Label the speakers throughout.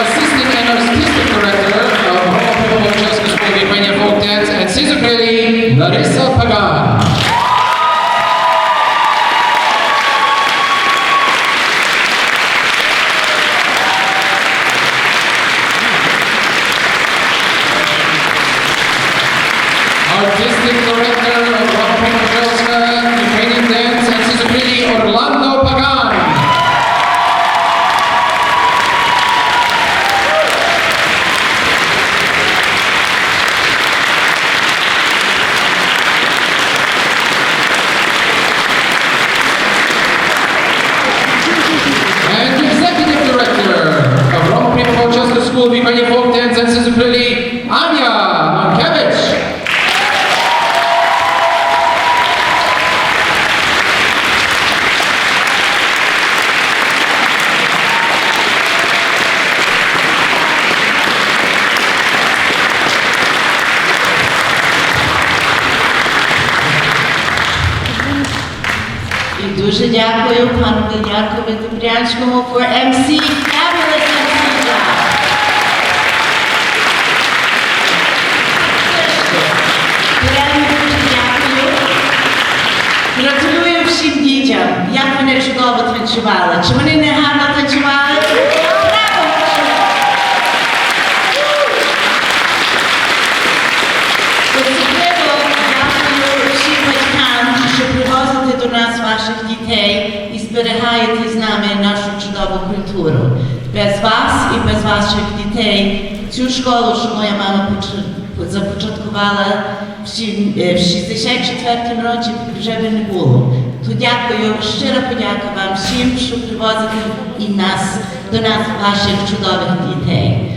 Speaker 1: Assistant and Artistic Director of Home Justice Dance and Caesar Grady, Larissa Pagan. of Roma Primokovchaska School of Ukrainian Folk Dance and Suprilli Anya Markevich.
Speaker 2: І дуже дякую пану Якові Добрянському for MC Fabulous MC Всім дітям, як вони чудово танцювали. Чи вони не гарно танцювали? Особливо дякую до нас ваших дітей і зберігаєте з нами нашу чудову культуру. Без вас і без ваших дітей цю школу, що моя мама започаткувала в сім- е, в 64 році, вже би не було. То дякую, щира подяка вам всім, що привозите і нас, до нас ваших чудових дітей.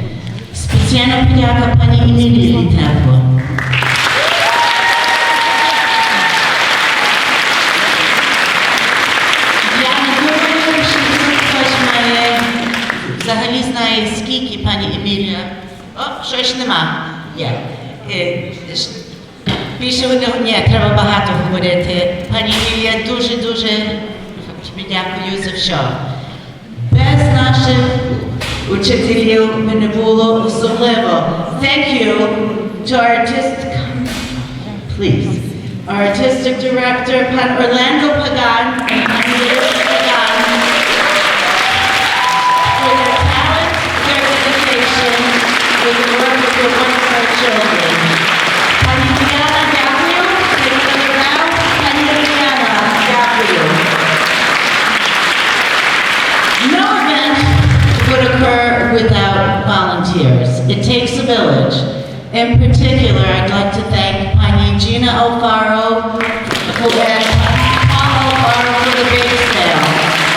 Speaker 2: Спеціальна подяка пані Емілії Літенко. Я не думаю, що хтось має взагалі знає, скільки пані Емілія. О, щось нема. Є. Е, ш- Більше не ні, треба багато говорити. Пані Емілія дуже-дуже тобі дякую за все. Без наших учителів би не було особливо. Thank you to our artistic please. Our artistic director, Pan Orlando Pagan, No event would occur without volunteers. It takes a village. In particular, I'd like to thank Pani Gina Alfaro and Paul Alfaro for the bake sale.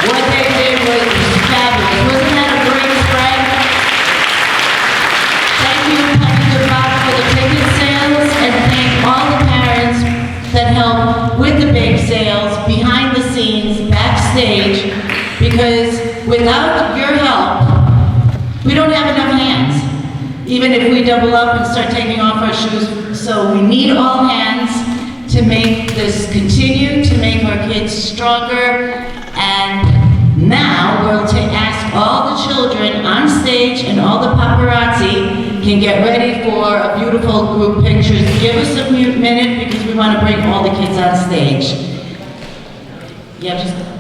Speaker 2: What they did was fabulous. Wasn't that a great spread? Thank you, Pani Dubois, for the ticket sales, and thank all the parents that help with the bake sales, behind the scenes, backstage, because without your help, we don't have enough hands. Even if we double up and start taking off our shoes, so we need all hands to make this continue, to make our kids stronger, and now we're to ask all the children on stage and all the paparazzi can get ready for a beautiful group picture. Give us a minute because we want to bring all the kids on stage. Yeah, just